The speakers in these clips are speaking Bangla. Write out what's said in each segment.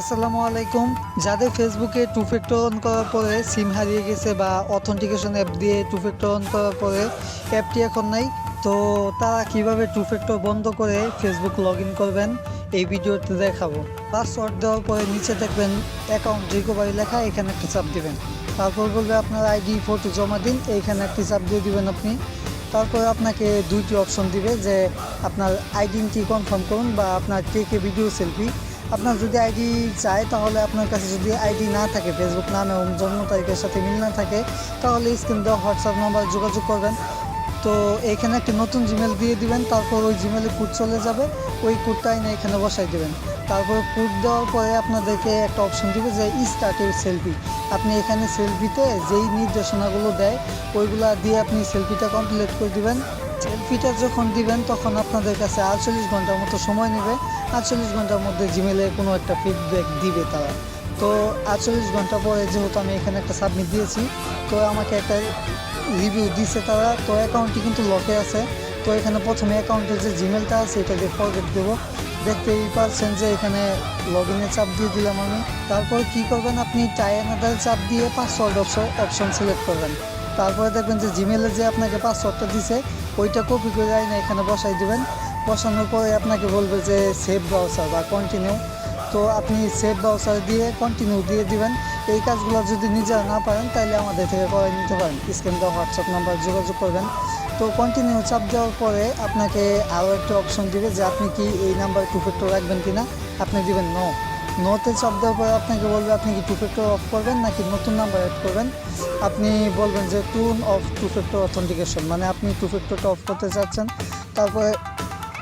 আসসালামু আলাইকুম। যাদের ফেসবুকে টু ফ্যাক্টর অন করার পরে সিম হারিয়ে গেছে বা অথেন্টিকেশন অ্যাপ দিয়ে টু ফ্যাক্টর অন করার পরে অ্যাপটি এখন নাই, তো তারা কীভাবে টু ফ্যাক্টর বন্ধ করে ফেসবুক লগ করবেন, এই ভিডিওতে দেখাবো। পাসওয়ার্ড দেওয়ার পরে নিচে দেখবেন অ্যাকাউন্ট রিকভারি লেখা, এখানে একটি চাপ দিবেন। তারপর বলবে আপনার আইডি ফটো জমা দিন এইখানে একটি চাপ দিয়ে দিবেন আপনি। তারপরে আপনাকে দুইটি অপশন দিবে যে আপনার আইডেন্টি কনফার্ম করুন বা আপনার কে কে ভিডিও সেলফি আপনার যদি আইডি চায়, তাহলে আপনার কাছে যদি আইডি না থাকে ফেসবুক নাম এবং জন্ম তারিখের সাথে মিল না থাকে, তাহলে স্ক্রিন দেওয়া হোয়াটসঅ্যাপ নাম্বার যোগাযোগ করবেন। তো এইখানে একটি নতুন জিমেল দিয়ে দিবেন, তারপর ওই জিমেলে কোড চলে যাবে, ওই কোডটা এনে এখানে বসাই দেবেন। তারপরে কোড দেওয়ার পরে আপনাদেরকে একটা অপশন দিবে যে স্টার্ট ইউর সেলফি আপনি এখানে সেলফিতে যেই নির্দেশনাগুলো দেয়, ওইগুলা দিয়ে আপনি সেলফিটা কমপ্লিট করে দিবেন। সেলফিটা যখন দিবেন, তখন আপনাদের কাছে আটচল্লিশ ঘণ্টার মতো সময় নেবে। আটচল্লিশ ঘণ্টার মধ্যে জিমেলে কোনো একটা ফিডব্যাক দিবে তারা। তো আটচল্লিশ ঘণ্টা পরে যেহেতু আমি এখানে একটা সাবমিট দিয়েছি, তো আমাকে একটা রিভিউ দিছে তারা। তো অ্যাকাউন্টটি কিন্তু লকে আছে। তো এখানে প্রথমে অ্যাকাউন্টের যে জিমেলটা আছে, এটা দিয়ে ফরগেট দেবো। দেখতেই পাচ্ছেন যে এখানে লগ ইনের চাপ দিয়ে দিলাম আমি। তারপর কি করবেন আপনি? টাই অ্যানাদার চাপ দিয়ে পাসওয়ার্ড অপশন সিলেক্ট করবেন। তারপরে দেখবেন যে জিমেলে যে আপনাকে পাসওয়ার্ডটা দিছে, ওইটা কপি করে না এখানে বসাই দিবেন। বসানোর পরে আপনাকে বলবে যে সেভ ব্রাউসার বা কন্টিনিউ তো আপনি সেভ ব্রাউসার দিয়ে কন্টিনিউ দিয়ে দিবেন। এই কাজগুলো যদি নিজেরা না পারেন, তাহলে আমাদের থেকে করে নিতে পারেন। স্ক্রিন দেওয়া হোয়াটসঅ্যাপ নাম্বার যোগাযোগ করবেন। তো কন্টিনিউ চাপ দেওয়ার পরে আপনাকে আরও একটা অপশন দিবে যে আপনি কি এই নাম্বার টু ফ্যাক্টর রাখবেন কি না আপনি দিবেন নো নোতে চাপ দেওয়ার পরে আপনাকে বলবে, আপনি কি টু ফ্যাক্টর অফ করবেন নাকি নতুন নাম্বার অ্যাড করবেন? আপনি বলবেন যে টুন অফ টু ফ্যাক্টর অথেন্টিকেশন মানে আপনি টু ফ্যাক্টরটা অফ করতে চাচ্ছেন। তারপরে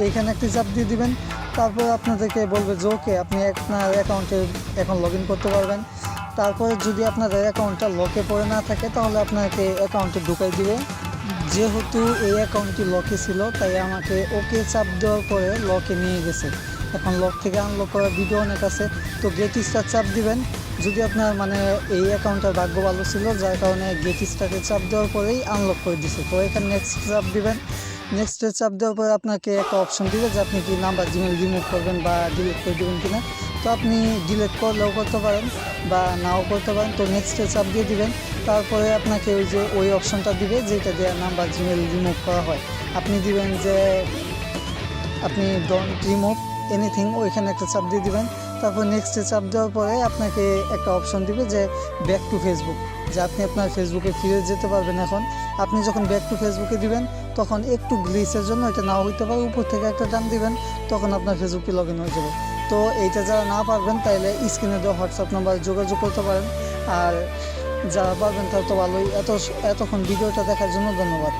এইখানে একটি চাপ দিয়ে দিবেন। তারপরে আপনাদেরকে বলবে যে ওকে আপনি আপনার অ্যাকাউন্টে এখন লগ করতে পারবেন। তারপরে যদি আপনাদের অ্যাকাউন্টটা লকে পড়ে না থাকে, তাহলে আপনাকে অ্যাকাউন্টে ঢুকাই দিবে। যেহেতু এই অ্যাকাউন্টটি লকে ছিল, তাই আমাকে ওকে চাপ দেওয়ার পরে লকে নিয়ে গেছে। এখন লক থেকে আনলক করার ভিডিও অনেক আছে। তো গেট স্টার চাপ দিবেন। যদি আপনার মানে এই অ্যাকাউন্টটার ভাগ্য ভালো ছিল, যার কারণে গেট স্টারে চাপ দেওয়ার পরেই আনলক করে দিছে। তো এখানে নেক্সট চাপ দিবেন। নেক্সটে চাপ দেওয়ার পরে আপনাকে একটা অপশন দিবে যে আপনি কি নাম্বার জিমেল রিমুভ করবেন বা ডিলিট করে দেবেন কিনা। তো আপনি ডিলিট করলেও করতে পারেন বা নাও করতে পারেন। তো নেক্সটে চাপ দিয়ে দিবেন। তারপরে আপনাকে ওই যে ওই অপশনটা দিবে যেটা দিয়ে নাম্বার জিমেল রিমুভ করা হয়। আপনি দিবেন যে আপনি ডোন্ট রিমুভ এনিথিং ওইখানে একটা চাপ দিয়ে দিবেন। তারপর নেক্সটে চাপ দেওয়ার পরে আপনাকে একটা অপশন দিবে যে ব্যাক টু ফেসবুক যে আপনি আপনার ফেসবুকে ফিরে যেতে পারবেন এখন। আপনি যখন ব্যাক টু ফেসবুকে দিবেন, তখন একটু গ্লিসের জন্য এটা নাও হইতে পারে। উপর থেকে একটা টান দিবেন, তখন আপনার ফেসবুকে লগ ইন হয়ে যাবে। তো এইটা যারা না পারবেন, তাইলে স্ক্রিনে দেওয়া হোয়াটসঅ্যাপ নাম্বার যোগাযোগ করতে পারেন। আর যারা পারবেন, তারা তো ভালোই। এত এতক্ষণ ভিডিওটা দেখার জন্য ধন্যবাদ।